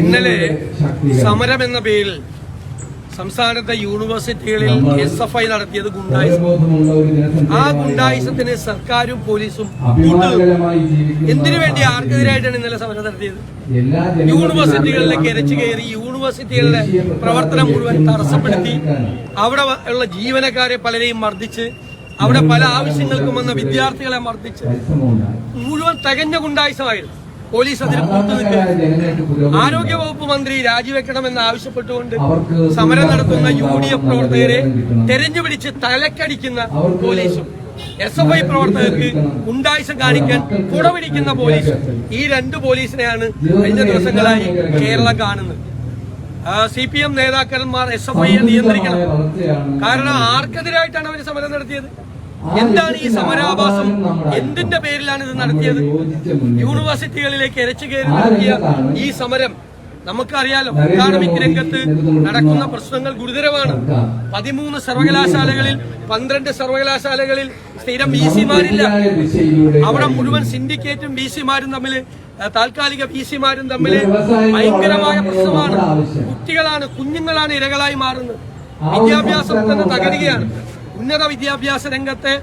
ഇന്നലെ സമരം എന്ന പേരിൽ സംസ്ഥാനത്തെ യൂണിവേഴ്സിറ്റികളിൽ എസ് എഫ് ഐ നടത്തിയത് ഗുണ്ടായിസം. ആ ഗുണ്ടായിസത്തിന് സർക്കാരും പോലീസും. എന്തിനു വേണ്ടി ആർക്കെതിരായിട്ടാണ് ഇന്നലെ സമരം നടത്തിയത്? യൂണിവേഴ്സിറ്റികളിലേക്ക് ഇരച്ചു കയറി യൂണിവേഴ്സിറ്റികളുടെ പ്രവർത്തനം മുഴുവൻ തടസ്സപ്പെടുത്തി. അവിടെ ഉള്ള ജീവനക്കാരെ പലരെയും മർദ്ദിച്ച് അവിടെ പല ആവശ്യങ്ങൾക്കും വന്ന വിദ്യാർത്ഥികളെ മർദ്ദിച്ച് മുഴുവൻ തികഞ്ഞ ഗുണ്ടായിസമായിരുന്നു. പോലീസ് അതിന് ആരോഗ്യ ആരോഗ്യവകുപ്പ് മന്ത്രി രാജിവെക്കണമെന്ന് ആവശ്യപ്പെട്ടുകൊണ്ട് സമരം നടത്തുന്ന യു ഡി എഫ് പ്രവർത്തകരെ തെരഞ്ഞുപിടിച്ച് തലക്കടിക്കുന്ന പോലീസും എസ് എഫ് ഐ പ്രവർത്തകർക്ക് ഉണ്ടായിസം കാണിക്കാൻ കുടപിടിക്കുന്ന പോലീസും ഈ രണ്ട് പോലീസിനെയാണ് കഴിഞ്ഞ ദിവസങ്ങളായി കേരളം കാണുന്നത്. സി പി എം നേതാക്കന്മാർ എസ് എഫ് ഐയെ നിയന്ത്രിക്കണം. കാരണം ആർക്കെതിരായിട്ടാണ് അവർ സമരം നടത്തിയത്? എന്താണ് ഈ സമരാഭാസം? എന്തിന്റെ പേരിലാണ് ഇത് നടത്തിയത്? യൂണിവേഴ്സിറ്റികളിലേക്ക് ഇരച്ചു കയറി നടത്തിയ ഈ സമരം നമുക്കറിയാലോ അക്കാഡമിക് രംഗത്ത് നടക്കുന്ന പ്രശ്നങ്ങൾ ഗുരുതരമാണ്. പതിമൂന്ന് സർവകലാശാലകളിൽ പന്ത്രണ്ട് സർവകലാശാലകളിൽ സ്ഥിരം ബി സിമാരില്ല. അവിടെ മുഴുവൻ സിൻഡിക്കേറ്റും ബി സിമാരും തമ്മിൽ താൽക്കാലിക ബി സിമാരും തമ്മിൽ ഭയങ്കരമായ പ്രശ്നമാണ്. കുട്ടികളാണ് കുഞ്ഞുങ്ങളാണ് ഇരകളായി മാറുന്നത്. വിദ്യാഭ്യാസം തന്നെ തകരുകയാണ്. ഉന്നത വിദ്യാഭ്യാസ രംഗത്തെ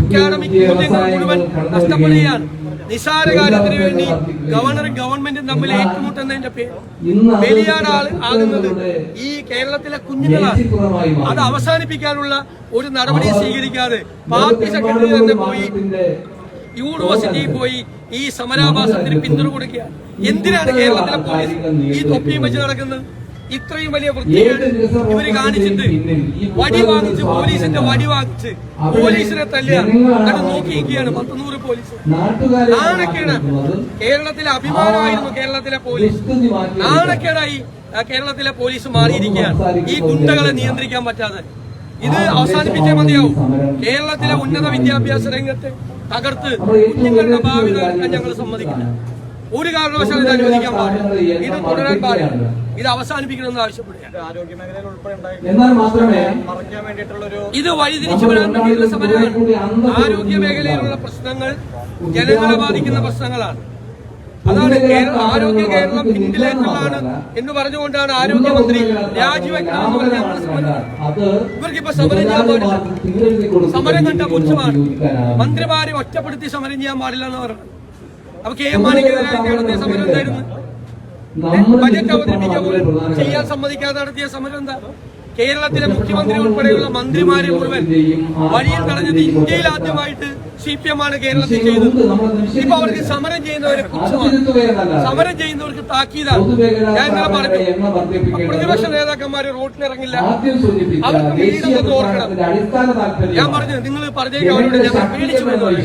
അക്കാദമിക് മൂല്യങ്ങൾ മുഴുവൻ നഷ്ടപ്പെടുകയാണ്. നിസാര കാര്യത്തിന് വേണ്ടി ഗവർണർ ഗവൺമെന്റും തമ്മിൽ ഏറ്റുമുട്ടുന്നതിന്റെ ആൾ ആകുന്നത്. ഈ കേരളത്തിലെ കുഞ്ഞുങ്ങളാണ്. അത് അവസാനിപ്പിക്കാനുള്ള ഒരു നടപടി സ്വീകരിക്കാതെ പാർട്ടി സെക്രട്ടറി തന്നെ പോയി യൂണിവേഴ്സിറ്റി പോയി ഈ സമരാഭാസത്തിന് പിന്തുണ കൊടുക്കുക എന്തിനാണ് കേരളത്തിലെ പോലീസ് ഈ തൊപ്പിയും വെച്ച് നടക്കുന്നത്? ഇത്രയും വലിയ വൃത്തികേട് ഇവർ കാണിച്ചിട്ട് വടി വാങ്ങിച്ച് പോലീസിന്റെ വടി വാങ്ങിച്ച് പോലീസിനെ തല്ലുകയാണ് അത് നോക്കി നിൽക്കുകയാണ് പത്തുനൂറ് പോലീസ്. നാണക്കേട് കേരളത്തിലെ അഭിമാനമായിരുന്നു കേരളത്തിലെ പോലീസ്. നാണക്കേടായി കേരളത്തിലെ പോലീസ് മാറിയിരിക്കുകയാണ്. ഈ ഗുണ്ടകളെ നിയന്ത്രിക്കാൻ പറ്റാതെ. ഇത് അവസാനിപ്പിച്ചേ മതിയാവും. കേരളത്തിലെ ഉന്നത വിദ്യാഭ്യാസ രംഗത്തെ തകർത്ത് കുഞ്ഞുങ്ങളുടെ ഭാവി തകർക്കാൻ ഞങ്ങൾ സമ്മതിക്കില്ല. ഒരു കാരണവശാലും ഇത് അനുവദിക്കാൻ പാടില്ല. ഇത് തുടരാൻ പാടില്ല. ഇത് അവസാനിപ്പിക്കണമെന്ന് ആവശ്യപ്പെടുകയാണ്. ഇത് വഴിതിരിച്ചു വിടാൻ വേണ്ടിയുള്ള സമരമാണ് ആരോഗ്യ മേഖലയിലുള്ള പ്രശ്നങ്ങൾ ജനങ്ങളെ ബാധിക്കുന്ന പ്രശ്നങ്ങളാണ്. അതാണ് ആരോഗ്യ കേരളം പിന്നിലേക്കുള്ളതാണ് എന്ന് പറഞ്ഞുകൊണ്ടാണ് ആരോഗ്യമന്ത്രി രാജിവെക്കണമെന്ന് ഇവർക്കിപ്പോ സമരം ചെയ്യാൻ പാടില്ല. സമരം കണ്ട പുച്ഛമാണ്. മന്ത്രിമാരെ ഒറ്റപ്പെടുത്തി സമരം ചെയ്യാൻ പാടില്ല എന്ന് പറഞ്ഞു അപ്പൊ കെ എം മാണിക്കെതിരെ നടത്തിയ സമരം എന്തായിരുന്നു? ബജറ്റ് അവതരിപ്പിക്കാൻ പോലും ചെയ്യാൻ സമ്മതിക്കാതെ നടത്തിയ സമരം എന്താ? കേരളത്തിലെ മുഖ്യമന്ത്രി ഉൾപ്പെടെയുള്ള മന്ത്രിമാരെ മുഴുവൻ വഴിയിൽ തടഞ്ഞത് ഇന്ത്യയിൽ ആദ്യമായിട്ട് സി പി എം ആണ് കേരളത്തിൽ ചെയ്തത് ഇപ്പൊ അവർക്ക് സമരം ചെയ്യുന്നവരെ പുച്ഛമാണ് സമരം ചെയ്യുന്നവർക്ക് താക്കീതാണ്. ഞാൻ ഇന്നലെ പറഞ്ഞു പ്രതിപക്ഷ നേതാക്കന്മാര് റോട്ടിലിറങ്ങില്ല അവർക്ക് ഓർക്കണം ഞാൻ പറഞ്ഞു നിങ്ങൾ പറഞ്ഞേക്ക് അവരോട് ഞങ്ങൾ പേടിച്ചു അവർ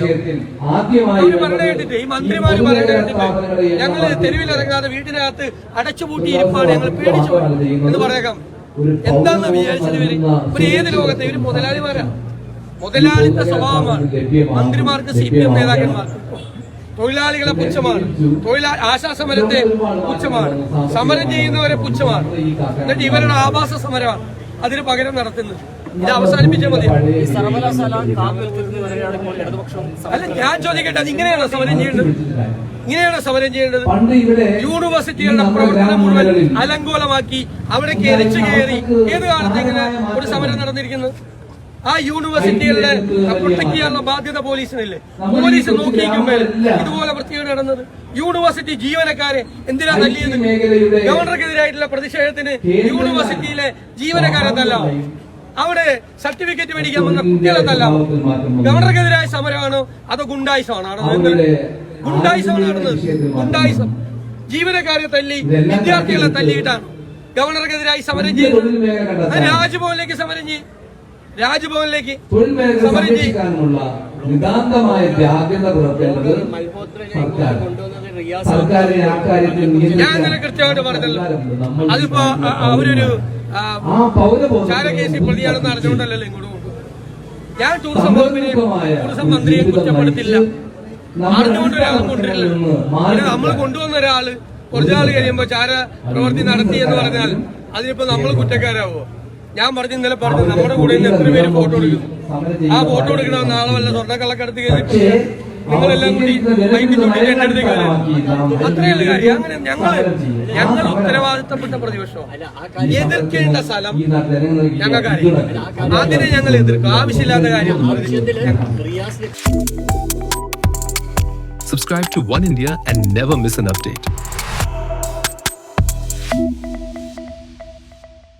ഈ മന്ത്രിമാര് പറയുന്നത് കേട്ടിട്ട് ഞങ്ങൾ തെരുവിലിറങ്ങാതെ വീട്ടിനകത്ത് അടച്ചുപൂട്ടി ഇരിപ്പാണ് ഞങ്ങൾ പേടിച്ചു എന്ന് പറയാം. എന്താന്ന് വിചാരിച്ചത് ഇവർ? ഇവർ ഏത് ലോകത്തെ? ഇവർ മുതലാളിമാരാ? മുതലാളിത്ത സ്വഭാവമാണ്. മന്ത്രിമാർക്ക് സി പി എം നേതാക്കന്മാർക്ക് തൊഴിലാളികളെ പുച്ഛമാണ്. തൊഴിലാളി ആശാസമരത്തെ പുച്ഛമാണ്. സമരം ചെയ്യുന്നവരെ പുച്ഛമാണ്. എന്നിട്ട് ഇവരുടെ ആവാസ സമരമാണ് അതിന് പകരം നടത്തുന്നത്. ഇത് അവസാനിപ്പിച്ചാൽ മതി. അല്ല ഞാൻ ചോദിക്കട്ടെ അത് ഇങ്ങനെയാണോ സമരം ചെയ്യേണ്ടത്? ഇങ്ങനെയാണോ സമരം ചെയ്യേണ്ടത്? യൂണിവേഴ്സിറ്റികളുടെ പ്രവർത്തനം മുഴുവൻ അലങ്കോലമാക്കി അവിടെ കയറിച്ചു കയറി. ഏത് കാലത്ത് ഇങ്ങനെ ഒരു സമരം നടന്നിരിക്കുന്നത് ആ യൂണിവേഴ്സിറ്റികളുടെ പ്രൊട്ടക്ട് ചെയ്യാനുള്ള ബാധ്യത പോലീസിനില്ലേ? പോലീസ് നോക്കിയിരിക്കുമ്പോൾ ഇതുപോലെ വൃത്തികേട് നടന്നത്. യൂണിവേഴ്സിറ്റി ജീവനക്കാരെ എന്തിനാ തല്ലിയത്? ഗവർണർക്കെതിരായിട്ടുള്ള പ്രതിഷേധത്തിന് യൂണിവേഴ്സിറ്റിയിലെ ജീവനക്കാരെ തല്ലാം. അവിടെ സർട്ടിഫിക്കറ്റ് മേടിക്കാൻ വന്ന കുട്ടികളെന്നല്ല. തല്ലാം ഗവർണർക്കെതിരായ സമരമാണോ. അതോ ഗുണ്ടായുസമാണോ നടന്നത്. ഗുണ്ടായുസമാണ് നടന്നത് ഗുണ്ടായിസം. ജീവനക്കാരെ തല്ലി വിദ്യാർത്ഥികളെ തല്ലിയിട്ടാണ്. ഗവർണർക്കെതിരായി സമരം ചെയ്തു രാജ്ഭവനിലേക്ക് സമരം ചെയ്യും രാജ്ഭവനിലേക്ക് സമരം ചെയ്യും സംരക്ഷിക്കാനുള്ള നിതാന്തമായ ജാഗ്രത പുലർത്തേണ്ടത് സർക്കാർ സർക്കാരിനെ ആ കാര്യത്തിൽ ഞാൻ കൃത്യമായിട്ട് പറഞ്ഞല്ലോ. അതിപ്പോ അവരൊരു ചാരകേസി പ്രതിയാണെന്ന് അറിഞ്ഞുകൊണ്ടല്ലല്ലോ ഇങ്ങോട്ട് ഞാൻ ടൂറിസം വകുപ്പിനെ ടൂറിസം മന്ത്രിയെ കുറ്റപ്പെടുത്തില്ല. അറിഞ്ഞുകൊണ്ട് ഒരാൾ കൊണ്ടിരില്ല പിന്നെ നമ്മൾ കൊണ്ടുവന്ന ഒരാൾ കുറച്ചാൾ കഴിയുമ്പോ ചാര പ്രവൃത്തി നടത്തി എന്ന് പറഞ്ഞാൽ അതിനിപ്പോ നമ്മൾ കുറ്റക്കാരാവോ? ഞാൻ പറഞ്ഞു ഇന്നലെ പറഞ്ഞു നമ്മുടെ കൂടെ ഇന്ന് എത്ര പേര് ഫോട്ടോ എടുക്കുന്നു? ആ ഫോട്ടോ എടുക്കണമെന്ന് നാളെ വല്ല സ്വർണക്കള്ളക്കടത്ത് കഴിഞ്ഞിട്ട് നിങ്ങളെല്ലാം കൂടി വരും. അത്രയുള്ള കാര്യം അങ്ങനെ ഞങ്ങൾ ഞങ്ങൾ ഉത്തരവാദിത്തപ്പെട്ട പ്രതിപക്ഷം എതിർക്കേണ്ട സ്ഥലം ഞങ്ങൾക്കറിയാം അതിനെ ഞങ്ങൾ എതിർക്കും ആവശ്യമില്ലാത്ത കാര്യം Subscribe to One India and never miss an update.